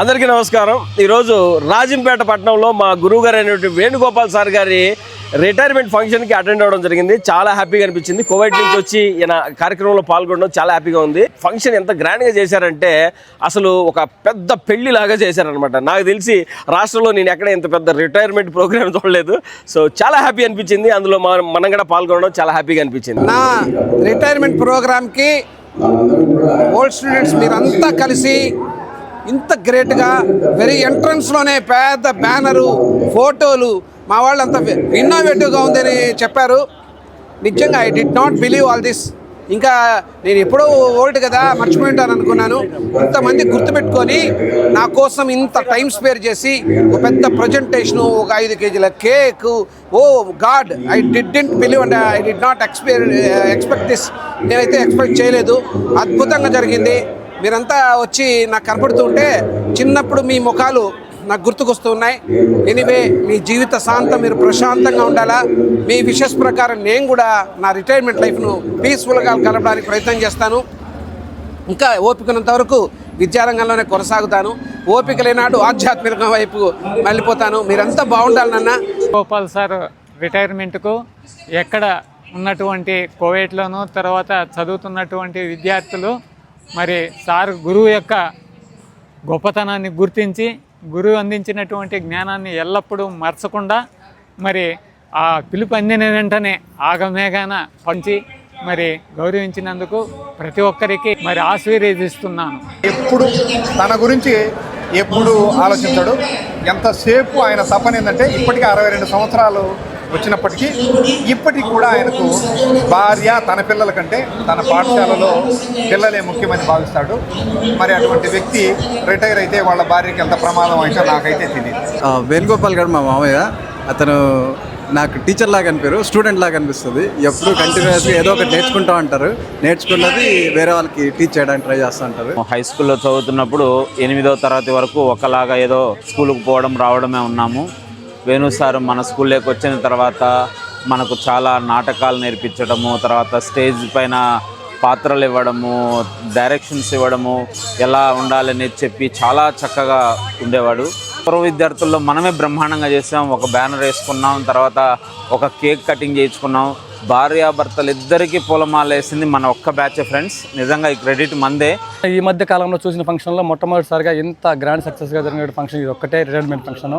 అందరికీ నమస్కారం. ఈరోజు రాజంపేట పట్టణంలో మా గురువుగారు అయినటువంటి వేణుగోపాల్ సార్ గారి రిటైర్మెంట్ ఫంక్షన్కి అటెండ్ అవ్వడం జరిగింది. చాలా హ్యాపీగా అనిపించింది. కోవిడ్ నుంచి వచ్చి ఈయన కార్యక్రమంలో పాల్గొనడం చాలా హ్యాపీగా ఉంది. ఫంక్షన్ ఎంత గ్రాండ్గా చేశారంటే అసలు ఒక పెద్ద పెళ్ళిలాగా చేశారనమాట నాకు తెలిసి రాష్ట్రంలో నేను ఎక్కడ ఇంత పెద్ద రిటైర్మెంట్ ప్రోగ్రామ్ చూడలేదు. సో చాలా హ్యాపీ అనిపించింది. అందులో మనం కూడా పాల్గొనడం చాలా హ్యాపీగా అనిపించింది. నా రిటైర్మెంట్ ప్రోగ్రామ్కి ఓల్డ్ స్టూడెంట్స్ మీరంతా కలిసి ఇంత గ్రేట్గా వెరీ ఎంట్రన్స్లోనే పెద్ద బ్యానరు ఫోటోలు మా వాళ్ళు అంత ఇన్నోవేటివ్గా ఉందని చెప్పారు. నిజంగా I did not believe all this ఇంకా నేను ఎప్పుడో ఓల్డ్ కదా మర్చిపోయి ఉంటాను అనుకున్నాను. ఇంతమంది గుర్తుపెట్టుకొని నా కోసం ఇంత టైం స్పేర్ చేసి ఒక పెద్ద ప్రజెంటేషను ఒక ఐదు కేజీల cake oh god I didn't believe and I did not exper expect this నేనైతే ఎక్స్పెక్ట్ చేయలేదు. అద్భుతంగా జరిగింది. మీరంతా వచ్చి నాకు కనపడుతుంటే చిన్నప్పుడు మీ ముఖాలు నాకు గుర్తుకొస్తూ ఉన్నాయి. ఎనివే మీ జీవిత శాంతం మీరు ప్రశాంతంగా ఉండాలా? మీ విషస్ ప్రకారం నేను కూడా నా రిటైర్మెంట్ లైఫ్ను పీస్ఫుల్గా గడపడానికి ప్రయత్నం చేస్తాను. ఇంకా ఓపికనంత వరకు విద్యారంగంలోనే కొనసాగుతాను. ఓపిక లేనాడు ఆధ్యాత్మిక వైపు వెళ్ళిపోతాను మీరంతా బాగుండాలి నాన్న. గోపాల్ సార్ రిటైర్మెంట్కు ఎక్కడ ఉన్నటువంటి కోవేట్లోను తర్వాత చదువుతున్నటువంటి విద్యార్థులు మరి సార్ గురువు యొక్క గొప్పతనాన్ని గుర్తించి గురువు అందించినటువంటి జ్ఞానాన్ని ఎల్లప్పుడూ మర్చకుండా మరి ఆ పిలుపు అందిన వెంటనే ఆగమేఘాన పంచి మరి గౌరవించినందుకు ప్రతి ఒక్కరికి మరి ఆశీర్వదిస్తున్నాను. ఎప్పుడు తన గురించి ఎప్పుడు ఆలోచించాడు. ఎంతసేపు ఆయన తపన ఏంటంటే ఇప్పటికీ అరవై రెండు సంవత్సరాలు వచ్చినప్పటికీ ఇప్పటికి కూడా ఆయనకు భార్య తన పిల్లల కంటే తన పాఠశాలలో పిల్లలే ముఖ్యమని భావిస్తాడు. మరి అటువంటి వ్యక్తి రిటైర్ అయితే వాళ్ళ భార్యకి ఎంత ప్రమాదం అయితే నాకైతే తెలియదు ఆ, వేణుగోపాల్ గారు మా మామయ్య అతను నాకు టీచర్ లాగా అనిపారు స్టూడెంట్ లాగా అనిపిస్తుంది. ఎప్పుడు కంటిన్యూస్గా ఏదో ఒకటి నేర్చుకుంటా ఉంటారు. నేర్చుకున్నది వేరే వాళ్ళకి టీచ్ చేయడానికి ట్రై చేస్తూ ఉంటారు. హై స్కూల్లో చదువుతున్నప్పుడు ఎనిమిదో తరగతి వరకు ఒకలాగా ఏదో స్కూల్కి పోవడం రావడమే ఉన్నాము. వేణు సార్ మన స్కూల్లోకి వచ్చిన తర్వాత మనకు చాలా నాటకాలు నేర్పించడము తర్వాత స్టేజ్ పైన పాత్రలు ఇవ్వడము డైరెక్షన్స్ ఇవ్వడము ఎలా ఉండాలని చెప్పి చాలా చక్కగా ఉండేవాడు. పూర్వ విద్యార్థుల్లో మనమే బ్రహ్మాండంగా చేసాం. ఒక బ్యానర్ వేసుకున్నాం తర్వాత ఒక కేక్ కటింగ్ చేయించుకున్నాం. భార్యాభర్తలు ఇద్దరికి పూలమాల వేసింది మన ఒక్క బ్యాచ్ ఫ్రెండ్స్. నిజంగా ఈ క్రెడిట్ మందే. ఈ మధ్య కాలంలో చూసిన ఫంక్షన్లో మొట్టమొదటిసారిగా ఇంత గ్రాండ్ సక్సెస్గా జరిగిన ఫంక్షన్ ఇది ఒక్కటే రిటైర్మెంట్ ఫంక్షన్